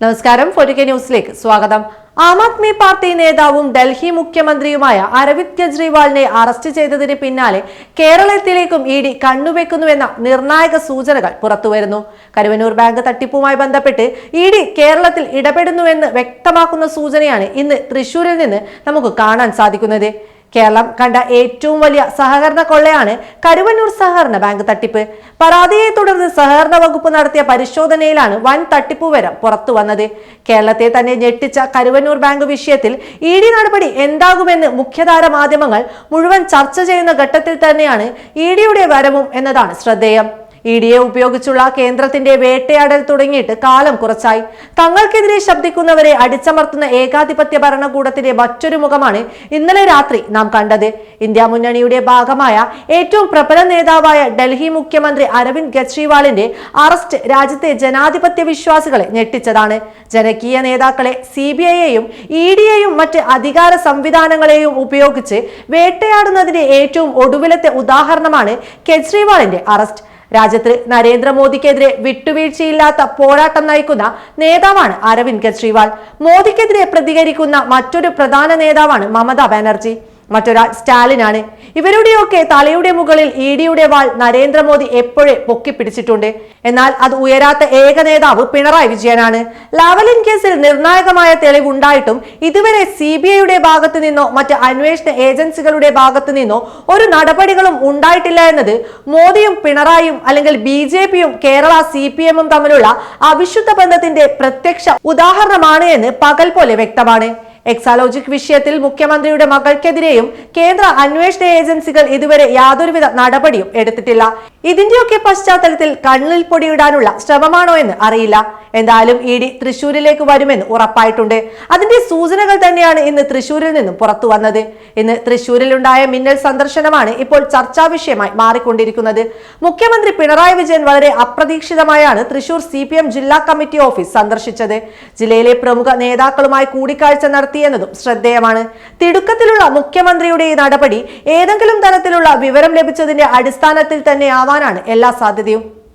നമസ്കാരം ഫോർട്ടിക്കെ ന്യൂസിലേക്ക് സ്വാഗതം. ആം ആദ്മി പാർട്ടി നേതാവും ഡൽഹി മുഖ്യമന്ത്രിയുമായ അരവിന്ദ് കെജ്രിവാളിനെ അറസ്റ്റ് ചെയ്തതിന് പിന്നാലെ കേരളത്തിലേക്കും ഇ ഡി കണ്ണുവെക്കുന്നുവെന്ന നിർണായക സൂചനകൾ പുറത്തുവരുന്നു. കരുവനൂർ ബാങ്ക് തട്ടിപ്പുമായി ബന്ധപ്പെട്ട് ഇ ഡി കേരളത്തിൽ ഇടപെടുന്നുവെന്ന് വ്യക്തമാക്കുന്ന സൂചനയാണ് ഇന്ന് തൃശൂരിൽ നിന്ന് നമുക്ക് കാണാൻ സാധിക്കുന്നത്. കേരളം കണ്ട ഏറ്റവും വലിയ സഹകരണ കൊള്ളയാണ് കരുവന്നൂർ സഹകരണ ബാങ്ക് തട്ടിപ്പ്. പരാതിയെ തുടർന്ന് സഹകരണ വകുപ്പ് നടത്തിയ പരിശോധനയിലാണ് വൻ തട്ടിപ്പ് വിവരം പുറത്തു വന്നത്. കേരളത്തെ തന്നെ ഞെട്ടിച്ച കരുവന്നൂർ ബാങ്ക് വിഷയത്തിൽ ഇ ഡി നടപടി എന്താകുമെന്ന് മുഖ്യധാര മാധ്യമങ്ങൾ മുഴുവൻ ചർച്ച ചെയ്യുന്ന ഘട്ടത്തിൽ തന്നെയാണ് ഇ ഡിയുടെ വരവും എന്നതാണ് ശ്രദ്ധേയം. ഇ ഡിയെ ഉപയോഗിച്ചുള്ള കേന്ദ്രത്തിന്റെ വേട്ടയാടൽ തുടങ്ങിയിട്ട് കാലം കുറച്ചായി. തങ്ങൾക്കെതിരെ ശബ്ദിക്കുന്നവരെ അടിച്ചമർത്തുന്ന ഏകാധിപത്യ ഭരണകൂടത്തിന്റെ മറ്റൊരു മുഖമാണ് ഇന്നലെ രാത്രി നാം കണ്ടത്. ഇന്ത്യ മുന്നണിയുടെ ഭാഗമായ ഏറ്റവും പ്രബല നേതാവായ ഡൽഹി മുഖ്യമന്ത്രി അരവിന്ദ് കെജ്രിവാളിന്റെ അറസ്റ്റ് രാജ്യത്തെ ജനാധിപത്യ വിശ്വാസികളെ ഞെട്ടിച്ചതാണ്. ജനകീയ നേതാക്കളെ സി ബി ഐയെയും ഇ മറ്റ് അധികാര സംവിധാനങ്ങളെയും ഉപയോഗിച്ച് വേട്ടയാടുന്നതിന്റെ ഏറ്റവും ഒടുവിലത്തെ ഉദാഹരണമാണ് കെജ്രിവാളിന്റെ അറസ്റ്റ്. രാജ്യത്ത് നരേന്ദ്രമോദിക്കെതിരെ വിട്ടുവീഴ്ചയില്ലാത്ത പോരാട്ടം നയിക്കുന്ന നേതാവാണ് അരവിന്ദ് കെജ്രിവാൾ. മോദിക്കെതിരെ പ്രതികരിക്കുന്ന മറ്റൊരു പ്രധാന നേതാവാണ് മമതാ ബാനർജി. മറ്റൊരാൾ സ്റ്റാലിനാണ്. ഇവരുടെയൊക്കെ തലയുടെ മുകളിൽ ഇ ഡിയുടെ വാൾ നരേന്ദ്രമോദി എപ്പോഴേ പൊക്കി പിടിച്ചിട്ടുണ്ട് എന്നാൽ അത് ഉയരാത്ത ഏക നേതാവ് പിണറായി വിജയനാണ്. ലാവലിൻ കേസിൽ നിർണായകമായ തെളിവുണ്ടായിട്ടും ഇതുവരെ സി ബി ഐയുടെ ഭാഗത്തു നിന്നോ മറ്റ് അന്വേഷണ ഏജൻസികളുടെ ഭാഗത്തു നിന്നോ ഒരു നടപടികളും ഉണ്ടായിട്ടില്ല എന്നത് മോദിയും പിണറായിയും അല്ലെങ്കിൽ ബി ജെ പിയും കേരള സി പി എമ്മും തമ്മിലുള്ള അവിശുദ്ധ ബന്ധത്തിന്റെ പ്രത്യക്ഷ ഉദാഹരണമാണ് എന്ന് പകൽ പോലെ വ്യക്തമാണ്. എക്സാലോജിക് വിഷയത്തിൽ മുഖ്യമന്ത്രിയുടെ മകൾക്കെതിരെയും കേന്ദ്ര അന്വേഷണ ഏജൻസികൾ ഇതുവരെ യാതൊരുവിധ നടപടിയും എടുത്തിട്ടില്ല. ഇതിന്റെയൊക്കെ പശ്ചാത്തലത്തിൽ കണ്ണിൽ പൊടിയിടാനുള്ള ശ്രമമാണോ എന്ന് അറിയില്ല. എന്തായാലും ഇ ഡി തൃശൂരിലേക്ക് വരുമെന്ന് ഉറപ്പായിട്ടുണ്ട്. അതിന്റെ സൂചനകൾ തന്നെയാണ് ഇന്ന് തൃശൂരിൽ നിന്നും പുറത്തു വന്നത്. ഇന്ന് തൃശൂരിലുണ്ടായ മിന്നൽ സന്ദർശനമാണ് ഇപ്പോൾ ചർച്ചാ വിഷയമായി മാറിക്കൊണ്ടിരിക്കുന്നത്. മുഖ്യമന്ത്രി പിണറായി വിജയൻ വളരെ അപ്രതീക്ഷിതമായാണ് തൃശൂർ സി ജില്ലാ കമ്മിറ്റി ഓഫീസ് സന്ദർശിച്ചത്. ജില്ലയിലെ പ്രമുഖ നേതാക്കളുമായി കൂടിക്കാഴ്ച നടത്തിയെന്നതും ശ്രദ്ധേയമാണ്. തിടുക്കത്തിലുള്ള മുഖ്യമന്ത്രിയുടെ ഈ നടപടി ഏതെങ്കിലും തരത്തിലുള്ള വിവരം ലഭിച്ചതിന്റെ അടിസ്ഥാനത്തിൽ തന്നെ ആവാനാണ് എല്ലാ സാധ്യതയും.